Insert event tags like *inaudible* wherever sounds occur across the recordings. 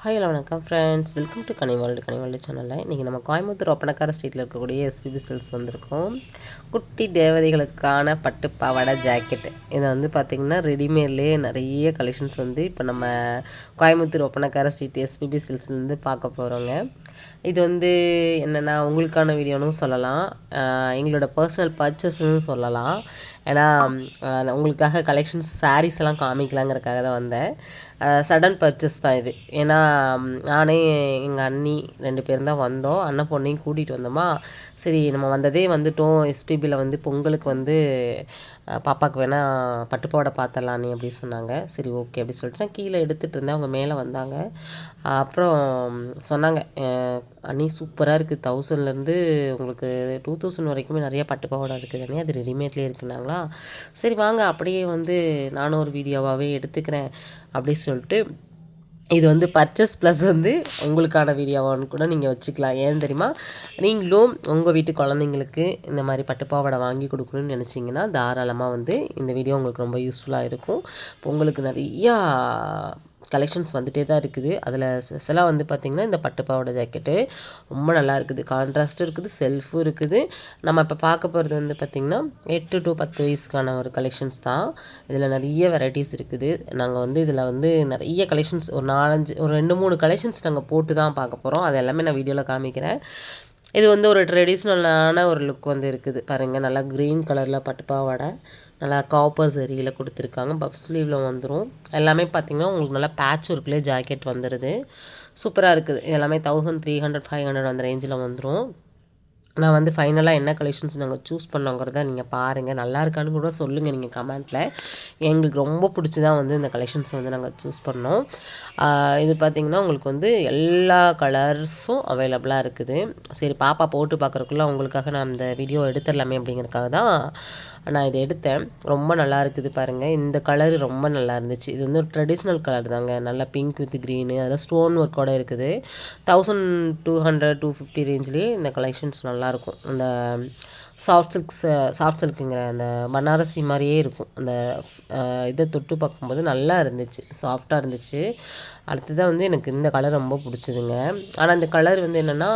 Hi hello வணக்கம் friends welcome to கனிவால்டு கனிவால்டு சேனலில் இன்றைக்கி நம்ம கோயம்புத்தூர் ஒப்பனக்கார ஸ்ட்ரீட்டில் இருக்கக்கூடிய எஸ்பிபி செல்ஸ் வந்திருக்கோம். குட்டி தேவதைகளுக்கான பட்டு பாவாடை ஜாக்கெட் இதை வந்து பார்த்திங்கன்னா ரெடிமேட்லேயே நிறைய கலெக்ஷன்ஸ் வந்து இப்போ நம்ம கோயம்புத்தூர் ஒப்பனக்கார ஸ்ட்ரீட் எஸ்பிபி செல்ஸ்லேருந்து பார்க்க போகிறோங்க இது வந்து என்னென்னா உங்களுக்கான வீடியோனும் சொல்லலாம். எங்களோட பர்சனல் பர்ச்சஸ்னு சொல்லலாம். ஏன்னா உங்களுக்காக கலெக்ஷன்ஸ் சாரீஸ் எல்லாம் காமிக்கலாங்கிறதுக்காக தான் வந்தேன். சடன் பர்ச்சஸ் தான் இது. ஏன்னா நானே எங்கள் அண்ணி ரெண்டு பேரும் தான் வந்தோம். அண்ணன் பொண்ணையும் கூட்டிகிட்டு வந்தோமா? சரி நம்ம வந்ததே வந்துட்டோம். எஸ்பிபியில் வந்து பொங்கலுக்கு வந்து பாப்பாவுக்கு வேணால் பட்டுப்பாவடை பார்த்துடலாம் நீ அப்படி சொன்னாங்க. சரி ஓகே அப்படி சொல்லிட்டு நான் கீழே எடுத்துகிட்டு இருந்தேன். அவங்க மேலே வந்தாங்க. அப்புறம் சொன்னாங்க அணி சூப்பராக இருக்குது தௌசண்ட்லேருந்து உங்களுக்கு டூ தௌசண்ட் வரைக்குமே நிறையா பட்டு பாவாடை இருக்குது அண்ணி அது ரெடிமேட்லேயே இருக்குனாங்களா? சரி வாங்க. அப்படியே வந்து நானும் ஒரு வீடியோவாகவே எடுத்துக்கிறேன் அப்படி சொல்லிட்டு இது வந்து பர்ச்சஸ் ப்ளஸ் வந்து உங்களுக்கான வீடியோவான்னு கூட நீங்கள் வச்சுக்கலாம். ஏன் தெரியுமா? நீங்களும் உங்கள் வீட்டு குழந்தைங்களுக்கு இந்த மாதிரி பட்டுப்பாவடை வாங்கி கொடுக்கணும்னு நினச்சிங்கன்னா தாராளமாக வந்து இந்த வீடியோ உங்களுக்கு ரொம்ப யூஸ்ஃபுல்லாக இருக்கும். இப்போ உங்களுக்கு நிறையா கலெக்ஷன்ஸ் வந்துகிட்டே தான் இருக்குது. அதில் ஸ்பெஷலாக வந்து பார்த்திங்கன்னா இந்த பட்டு ஜாக்கெட்டு ரொம்ப நல்லா இருக்குது. கான்ட்ராஸ்ட்டும் இருக்குது செல்ஃபும் இருக்குது. நம்ம இப்போ பார்க்க போகிறது வந்து பார்த்திங்கன்னா எட்டு டு பத்து வயசுக்கான ஒரு கலெக்ஷன்ஸ் தான். இதில் நிறைய வெரைட்டிஸ் இருக்குது. நாங்கள் வந்து இதில் வந்து நிறைய கலெக்ஷன்ஸ் ஒரு நாலஞ்சு ஒரு ரெண்டு மூணு கலெக்ஷன்ஸ் நாங்கள் போட்டு தான் பார்க்க போகிறோம் அது எல்லாமே நான் வீடியோவில் காமிக்கிறேன். இது வந்து ஒரு ட்ரெடிஷ்னலான ஒரு லுக் வந்து இருக்குது. பாருங்கள் நல்லா க்ரீன் கலரில் பட்டு பாவாடை. நல்லா காப்பர் சரியில் கொடுத்துருக்காங்க. பஃப் ஸ்லீவில் வந்துடும் எல்லாமே பார்த்திங்கன்னா உங்களுக்கு நல்லா பேட்ச் ஒர்க்லேயே ஜாக்கெட் வந்துடுது சூப்பராக இருக்குது. எல்லாமே thousand three hundred five hundred அந்த ரேஞ்சில் வந்துடும் நான் வந்து ஃபைனலாக என்ன கலெக்ஷன்ஸ் நாங்கள் சூஸ் பண்ணோங்கிறத நீங்கள் பாருங்கள் நல்லா இருக்கான்னு கூட சொல்லுங்கள் நீங்கள் கமெண்ட்டில் எங்களுக்கு ரொம்ப பிடிச்சி தான் வந்து இந்த கலெக்ஷன்ஸ் வந்து நாங்கள் சூஸ் பண்ணோம். இது பார்த்திங்கன்னா உங்களுக்கு வந்து எல்லா கலர்ஸும் அவைலபிளாக இருக்குது. சரி பாப்பா போட்டு பார்க்குறக்குள்ள உங்களுக்காக நான் இந்த வீடியோ எடுத்துடலாமே அப்படிங்கிறதுக்காக தான் நான் இதை எடுத்தேன். ரொம்ப நல்லா இருக்குது பாருங்கள் இந்த கலர் ரொம்ப நல்லா இருந்துச்சு. இது வந்து ஒரு ட்ரெடிஷ்னல் கலர் தாங்க. நல்லா பிங்க் வித் க்ரீனு அதில் ஸ்டோன் ஒர்க்கோடு இருக்குது. Thousand two hundred two fifty ரேஞ்ச்லேயே இந்த கலெக்ஷன்ஸ் நல்லா நல்லாயிருக்கும். அந்த சாஃப்ட் சில்க்ஸ் சாஃப்ட் சில்க்குங்கிற அந்த பனாரசி மாதிரியே இருக்கும். அந்த இதை தொட்டு பார்க்கும்போது நல்லா இருந்துச்சு. சாஃப்டாக இருந்துச்சு. அடுத்ததாக வந்து எனக்கு இந்த கலர் ரொம்ப பிடிச்சதுங்க. ஆனால் இந்த கலர் வந்து என்னென்னா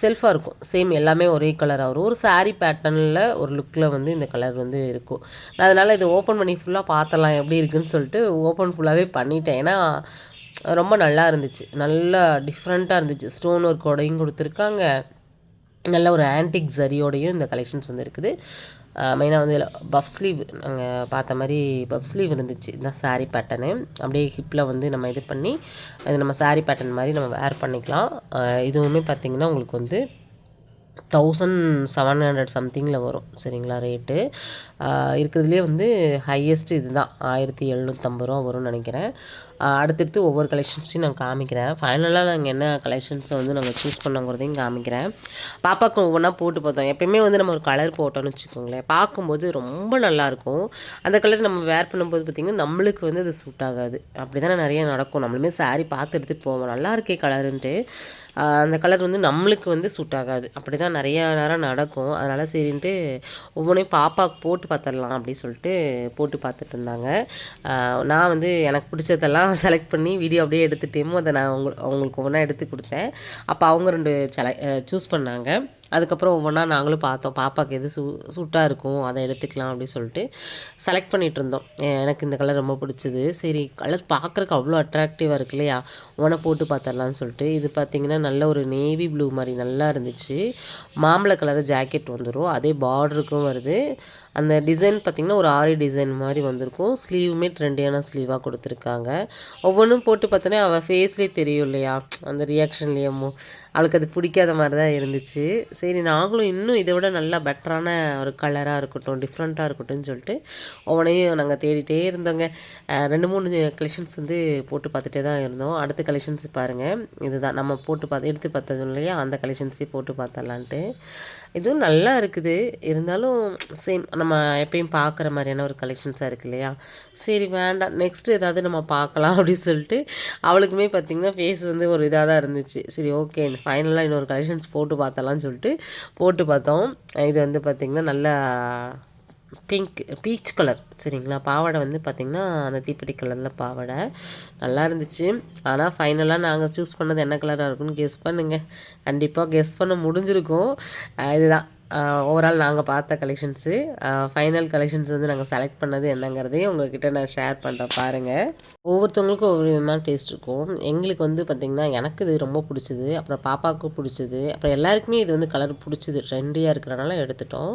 செல்ஃபாக இருக்கும். சேம் எல்லாமே ஒரே கலராக வரும். ஒரு சாரீ பேட்டர்னில் ஒரு லுக்கில் வந்து இந்த கலர் வந்து இருக்கும். நான் அதனால் இதை ஓப்பன் பண்ணி ஃபுல்லாக பார்த்தலாம் எப்படி இருக்குதுன்னு சொல்லிட்டு ஓப்பன் ஃபுல்லாகவே பண்ணிட்டேன். ஏன்னா ரொம்ப நல்லா இருந்துச்சு. நல்லா டிஃப்ரெண்ட்டாக இருந்துச்சு. ஸ்டோன் ஒர்க்கோடையும் கொடுத்துருக்காங்க. நல்ல ஒரு ஆன்டிக் ஜரியோடையும் இந்த கலெக்ஷன்ஸ் வந்து இருக்குது. மெயினாக வந்து பஃப் ஸ்லீவ் நாங்கள் பார்த்த மாதிரி பஃப் ஸ்லீவ் இருந்துச்சு. இதுதான் சாரீ பேட்டர்னு அப்படியே ஹிப்பில் வந்து நம்ம இது பண்ணி அது நம்ம சாரீ பேட்டர்ன் மாதிரி நம்ம வேர் பண்ணிக்கலாம். இதுவுமே பார்த்திங்கன்னா உங்களுக்கு வந்து தௌசண்ட் செவன் ஹண்ட்ரட் சம்திங்கில் வரும். சரிங்களா? ரேட்டு இருக்கிறதுலே வந்து ஹையஸ்ட் இது தான் ஆயிரத்தி எழுநூற்றம்பது ரூபா வரும்னு நினைக்கிறேன். அடுத்தடுத்து ஒவ்வொரு கலெக்ஷன்ஸையும் நான் காமிக்கிறேன். ஃபைனலாக நாங்கள் என்ன கலெக்ஷன்ஸை வந்து நாங்கள் சூஸ் பண்ணோங்கிறதையும் காமிக்கிறேன். பாப்பாவுக்கு ஒவ்வொன்றா போட்டு பார்த்தோம். எப்பயுமே வந்து நம்ம ஒரு கலர் போட்டோம்னு வச்சுக்கோங்களேன். பார்க்கும்போது ரொம்ப நல்லாயிருக்கும். அந்த கலர் நம்ம வேர் பண்ணும்போது பார்த்திங்கன்னா நம்மளுக்கு வந்து அது சூட் ஆகாது. அப்படி தானே நிறைய நடக்கும். நம்மளுமே சாரீ பார்த்து எடுத்துகிட்டு போவோம். நல்லா இருக்கே கலருன்ட்டு அந்த கலர் வந்து நம்மளுக்கு வந்து சூட் ஆகாது. அப்படி தான் நிறையா நேரம் நடக்கும். அதனால் சரின்ட்டு ஒவ்வொன்றையும் பாப்பாவுக்கு போட்டு பார்த்துடலாம் அப்படின்னு சொல்லிட்டு போட்டு பார்த்துட்டு இருந்தாங்க. நான் வந்து எனக்கு பிடிச்சதெல்லாம் *laughs* செலக்ட் பண்ணி வீடியோ அப்படியே எடுத்துகிட்டேமோ அதை நான் அவங்க அவங்களுக்கு ஒவ்வொன்றா எடுத்து கொடுத்தேன். அப்போ அவங்க ரெண்டு செல சூஸ் பண்ணாங்க. அதுக்கப்புறம் ஒவ்வொன்றா நாங்களும் பார்த்தோம். பாப்பாவுக்கு எது சூ சூட்டாக இருக்கும் அதை எடுத்துக்கலாம் அப்படின்னு சொல்லிட்டு செலக்ட் பண்ணிகிட்டு இருந்தோம். எனக்கு இந்த கலர் ரொம்ப பிடிச்சிது. சரி கலர் பார்க்குறக்கு அவ்வளோ அட்ராக்டிவாக இருக்கு இல்லையா? உன போட்டு பார்த்துடலான்னு சொல்லிட்டு. இது பார்த்திங்கன்னா நல்ல ஒரு நேவி ப்ளூ மாதிரி நல்லா இருந்துச்சு. மாம்பழ கலர் ஜாக்கெட் வந்துடும் அதே பார்டருக்கும் வருது. அந்த டிசைன் பார்த்திங்கன்னா ஒரு ஆரி டிசைன் மாதிரி வந்திருக்கும். ஸ்லீவுமே ட்ரெண்டியான ஸ்லீவாக கொடுத்துருக்காங்க. ஒவ்வொன்றும் போட்டு பார்த்தோன்னே அவள் ஃபேஸ்லேயே தெரியும் இல்லையா? அந்த ரியாக்ஷன்லேயே அவளுக்கு அது பிடிக்காத மாதிரி தான் இருந்துச்சு. சரி நாங்களும் இன்னும் இதை விட நல்லா பெட்டரான ஒரு கலராக இருக்கட்டும் டிஃப்ரெண்ட்டாக இருக்கட்டும் சொல்லிட்டு ஒவ்வொன்றையும் நாங்கள் தேடிட்டே இருந்தோங்க. ரெண்டு மூணு கலெக்ஷன்ஸ் வந்து போட்டு பார்த்துட்டே தான் இருந்தோம். அடுத்த கலெக்ஷன்ஸ் பாருங்கள் இதுதான். நம்ம போட்டு பார்த்து எடுத்து பார்த்தோம் இல்லையா? அந்த கலெக்ஷன்ஸே போட்டு பார்த்தலான்ட்டு இதுவும் நல்லா இருக்குது. இருந்தாலும் சேம் நம்ம நம்ம எப்பயும் பார்க்குற மாதிரியான ஒரு கலெக்ஷன்ஸாக இருக்குது இல்லையா? சரி வேண்டாம். நெக்ஸ்ட்டு ஏதாவது நம்ம பார்க்கலாம் அப்படின்னு சொல்லிட்டு அவளுக்குமே பார்த்திங்கன்னா ஃபேஸ் வந்து ஒரு இதாக தான் இருந்துச்சு. சரி ஓகே ஃபைனலாக இன்னொரு கலெக்ஷன்ஸ் போட்டு பார்த்தலாம்னு சொல்லிட்டு போட்டு பார்த்தோம். இது வந்து பார்த்திங்கன்னா நல்லா பிங்க் பீச் கலர் சரிங்களா? பாவாடை வந்து பார்த்திங்கன்னா அந்த தீப்பெட்டி கலரில் பாவாடை. நல்லா இருந்துச்சு. ஆனால் ஃபைனலாக நாங்கள் சூஸ் பண்ணது என்ன கலராக இருக்குன்னு கெஸ் பண்ணுங்கள் கண்டிப்பாக கெஸ் பண்ண முடிஞ்சிருக்கும். இதுதான். ஓவரால் நாங்கள் பார்த்த கலெக்ஷன்ஸு ஃபைனல் கலெக்ஷன்ஸ் வந்து நாங்கள் செலக்ட் பண்ணது என்னங்கிறதையும் உங்கள்கிட்ட நான் ஷேர் பண்ணுறேன் பாருங்கள் ஒவ்வொருத்தவங்களுக்கும் ஒவ்வொரு விதமான டேஸ்ட் இருக்கும். எங்களுக்கு வந்து பார்த்திங்கன்னா எனக்கு இது ரொம்ப பிடிச்சது அப்புறம் பாப்பாவுக்கும் பிடிச்சது அப்புறம் எல்லாருக்குமே இது வந்து கலர் பிடிச்சது ட்ரெண்டியாக இருக்கிறனால எடுத்துட்டோம்.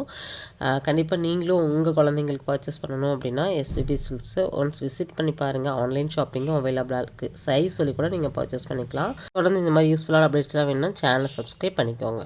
கண்டிப்பாக நீங்களும் உங்கள் குழந்தைங்களுக்கு பர்ச்சேஸ் பண்ணணும் அப்படின்னா எஸ்பிபி சில்ஸு ஒன்ஸ் விசிட் பண்ணி பாருங்கள் ஆன்லைன் ஷாப்பிங்கும் அவைலபிளாக இருக்குது சைஸ் சொல்லி கூட நீங்கள் பர்ச்சேஸ் பண்ணிக்கலாம். தொடர்ந்து இந்த மாதிரி யூஸ்ஃபுல்லான அப்டேட்ஸ்லாம் வேணும்னா சேனலை சப்ஸ்கிரைப் பண்ணிக்கோங்க.